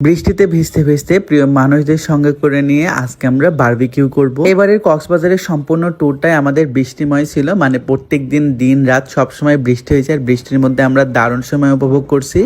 বৃষ্টিতে ভিজতে ভিজতে প্রিয় মানুষদের সঙ্গে করে নিয়ে আজকে আমরা বার্বিকিউ করব। এবারের কক্সবাজারের সম্পূর্ণ ট্যুরটাই আমাদের বৃষ্টিময় ছিল মানে প্রত্যেক দিন দিন রাত সবসময় বৃষ্টি হয়েছে আর বৃষ্টির মধ্যে আমরা দারুণ সময় উপভোগ করছি।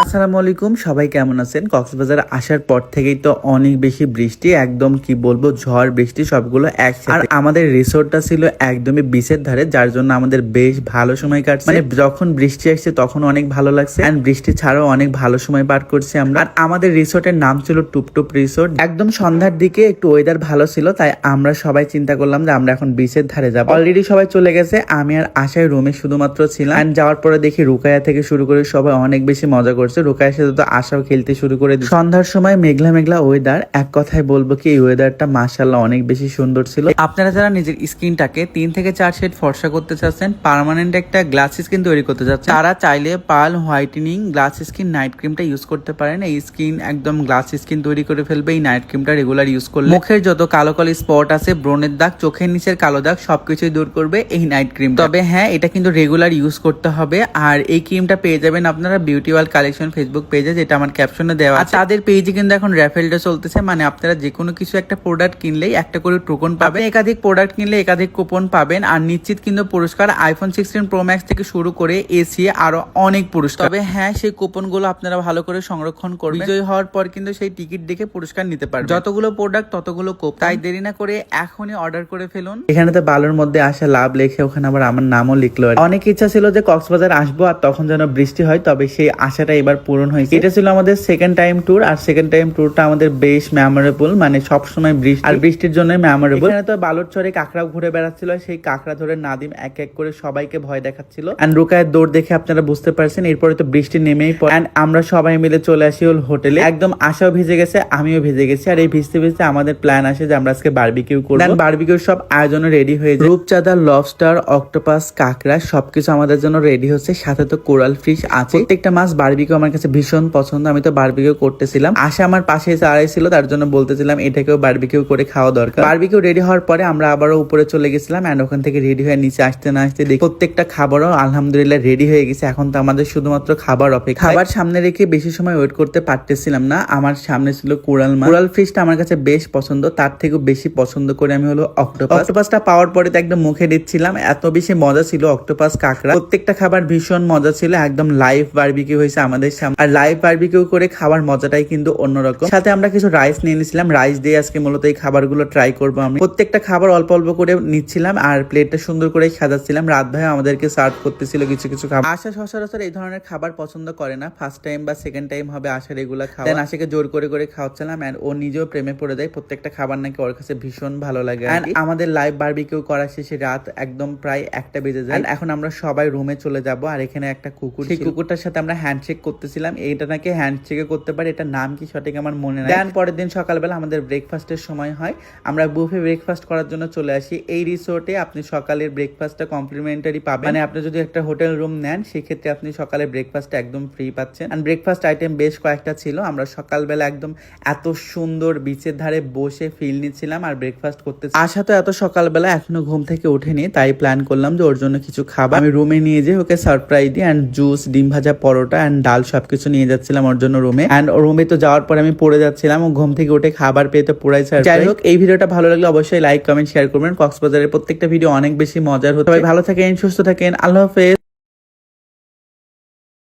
আসসালামু আলাইকুম, সবাই কেমন আছেন? কক্সবাজার আসার পর থেকেই তো অনেক বেশি বৃষ্টি, একদম কি বলব, ঝড়, বৃষ্টি, সবগুলো একসাথে। আর আমাদের রিসোর্টটা ছিল একদমই বিচের ধারে, যার জন্য আমাদের বেশ ভালো সময় কাটছে। মানে যখন বৃষ্টি আসছে তখন অনেক ভালো লাগছে এন্ড বৃষ্টি ছাড়াও অনেক ভালো সময় পার করছি আমরা। আর আমাদের রিসোর্টের নাম ছিল টুপটুপ রিসোর্ট। একদম সন্ধ্যার দিকে একটু ওয়েদার ভালো ছিল, তাই আমরা সবাই চিন্তা করলাম যে আমরা এখন বিচের ধারে যাব। অলরেডি সবাই চলে গেছে, আমি আর আশায় রুমে শুধুমাত্র ছিলাম। এন্ড যাওয়ার পরে দেখি রুকায়া থেকে শুরু করে সবাই অনেক বেশি মজা করছে। রুকায়ের সাথে তো আশাও খেলতে শুরু করে সন্ধ্যার সময় মেঘলা মেঘলা ওয়েদার এক কথায় বলব কি, এই ওয়েদারটা মাসাল্লাহ অনেক বেশি সুন্দর ছিল। আপনারা যারা নিজের স্কিনটাকে তিন থেকে চার শেড ফর্সা করতে চাচ্ছেন পার্মানেন্ট একটা গ্লাস স্কিন তৈরি করতে চাচ্ছেন, তারা চাইলে pearl whitening glass skin night ক্রিমটা ইউজ করতে পারেন। এই স্কিন একদম গ্লাস স্কিন তৈরি করে ফেলবে, এই নাইট ক্রিমটা রেগুলার ইউজ করলে। মুখের যত কালো কালো স্পট আছে, ব্রণের দাগ, চোখের নিচের কালো দাগ, সবকিছুই দূর করবে এই নাইট ক্রিম তবে হ্যাঁ এটা কিন্তু রেগুলার ইউজ করতে হবে। আর এই ক্রিমটা পেয়ে যাবেন আপনারা বিউটি ওয়াল কালেকশন ফেসবুক পেজে যেটা আমার ক্যাপশনে দেওয়া আছে। তাদের পেজে কিন্তু এখন র্যাফেলটা চলতেছে। মানে আপনারা যে কোনো কিছু একটা প্রোডাক্ট কিনলেই একটা করে টোকন পাবেন। একাধিক প্রোডাক্ট কিনলে একাধিক কুপন পাবেন। আর নিশ্চিত কিন্তু পুরস্কার আইফোন সিক্সটিন প্রো ম্যাক্স থেকে শুরু করে এসি আরও অনেক পুরস্কার। তবে হ্যাঁ সেই কুপনগুলো আপনারা ভালো করে সংরক্ষণ করবেন। বিজয় হওয়ার পর কিন্তু সেই টিকিট দেখে পুরস্কার নিতে পারবেন। যতগুলো প্রোডাক্ট ততগুলো কোপ তাই দেরি না করে এখনই অর্ডার করে ফেলুন। এখানে তো বালুর মধ্যে আসা লাভ লেখে ওখানে আবার আমার নামও লিখলো অনেক ইচ্ছা ছিল যে কক্সবাজার আসব আর তখন যেন বৃষ্টি হয় তবে সেই আশাটা এবার পূরণ হয়েছে। এটা ছিল আমাদের সেকেন্ড টাইম ট্যুর আর সেকেন্ড টাইম ট্যুরটা আমাদের বেশ মেমোরেবল মানে সব সময় বৃষ্টি আর বৃষ্টির জন্য মেমোরেবল এখানে তো বালুর চরে কাঁকড়াও ঘুরে বেড়াচ্ছিল সেই কাঁকড়া ধরে নাদিম এক এক করে সবাইকে ভয় দেখাচ্ছিল। এন্ড রুকায়ের দৌড় দেখে আপনারা বুঝতে পারছেন, এরপরে তো বৃষ্টি নেমেই পড়ে। এন্ড আমরা সবাই মিলে চলে আসি হল হোটেলে। একদম আশাও ভিজে গেছে, আমিও ভিজে গেছি। আর এই ভিজতে ভিজতে আমাদের প্ল্যান আসে যে আমরা আজকে বারবিকিউ করব। বারবিকিউ সব আয়োজনে রেডি হয়ে যায়। রূপচাঁদা লবস্টার অক্টোপাস কাঁকড়া সবকিছু আমাদের জন্য রেডি হচ্ছে। সাথে তো কোরাল ফিশ আছে। প্রত্যেকটা মাছ বারবিকিউ আমার কাছে ভীষণ পছন্দ, আমি তো বারবিকিউ করতেছিলাম। আশা আমার পাশে এসে ছিল, তার জন্য বলতেছিলাম, এটাকেও বারবিকিউ করে খাওয়া দরকার। বারবিকিউ রেডি হওয়ার পরে আমরা আবারও উপরে চলে গেছিলাম এন্ড ওখান থেকে রেডি হয়ে নিচে আসতে না আসতে দেখি প্রত্যেকটা খাবারও আলহামদুলিল্লাহ রেডি হয়ে গেছে। এখন তো আমাদের শুধুমাত্র খাবার অপেক্ষা। খাবার সামনে রেখে বেশি সময় ওয়েট করতে পারতেছিলাম না, আমার সামনে ছিল কোরাল মাছ। কোরাল ফিশটা আমার কাছে বেশ পছন্দ, তার থেকেও বেশি পছন্দ করে আমি হলো অক্টোপাস অক্টোপাসটা পাওয়ার পরে তো একদম মুখে দিচ্ছিলাম, এত বেশি মজা ছিল অক্টোপাস কাঁকড়া। প্রত্যেকটা খাবার ভীষণ মজা ছিল, একদম লাইভ বারবিকিউ হয়েছে আমাদের সামনে আর লাইভ বারবিকিউ করে খাবার মজাটাই কিন্তু অন্যরকম। সাথে আমরা কিছু রাইস নিয়ে নিয়েছিলাম। রাইস দিয়ে আজকে মূলত এই খাবারগুলো ট্রাই করব আমি। প্রত্যেকটা খাবার অল্প অল্প করে নিচ্ছিলাম আর প্লেটটা সুন্দর করে সাজাচ্ছিলাম। রাত ভাই আমাদেরকে সার্ভ করতেছিল কিছু কিছু খাবার। আশা সচরাচর এই ধরনের খাবার পছন্দ করে না। ফার্স্ট টাইম বা সেকেন্ড টাইম হবে আশার এগুলা খাওয়া। দেন আশাকে জোর করে করে খাওয়াচ্ছিলাম and ও নিজেও প্রেমে পড়ে যায়। প্রত্যেকটা খাবার নাকি ওর কাছে ভীষণ ভালো লাগে আমাদের লাইভ বারবিকিউ করা শেষে রাত একদম প্রায় একটা বেজে যায়। এখন আমরা সবাই রুমে চলে যাব আর এখানে একটা কুকুর সেই কুকুরটার সাথে আমরা হ্যান্ডশেক করতেছিলাম, এইটা নাকি হ্যান্ডশেকে করতে পারে এটা নাম কি সঠিক আমার মনে নাই। দেন পরের দিন সকালবেলা আমাদের ব্রেকফাস্টের সময় হয়, আমরা বুফে ব্রেকফাস্ট করার জন্য চলে আসি। এই রিসোর্টে আপনি সকালের ব্রেকফাস্টটা কমপ্লিমেন্টারি পাবেন। মানে আপনি যদি একটা হোটেল রুম নেন, সেক্ষেত্রে আপনি সকালে ব্রেকফাস্ট একদম ফ্রি পাচ্ছেন। অ্যান্ড ব্রেকফাস্ট আইটেম বেশ কয়েকটা ছিল, আমরা সকালবেলা একদম এত সুন্দর বিচের ধারে বসে ফিল নিচ্ছিলাম আর ব্রেকফাস্ট করতে আশা তো এত সকালবেলা এখনও ঘুম থেকে ওঠেনি, তাই প্ল্যান করলাম যে ওর জন্য কিছু খাবার। আমি রুমে নিয়ে যাই ওকে সারপ্রাইজ দিই অ্যান্ড জুস ডিম ভাজা, পরোটা অ্যান্ড ডাল সবকিছু নিয়ে যাচ্ছিলাম ওর জন্য রুমে। অ্যান্ড রুমে তো যাওয়ার পরে আমি পড়ে যাচ্ছিলাম, ও ঘুম থেকে উঠে খাবার পেয়ে তো পুরাই সার যাই হোক, এই ভিডিওটা ভালো লাগলে অবশ্যই লাইক কমেন্ট শেয়ার করবেন। কক্সবাজারের প্রত্যেকটা ভিডিও অনেক বেশি মজার হতে ভালো থাকেন, সুস্থ থাকেন। আল্লাহ হাফেজ।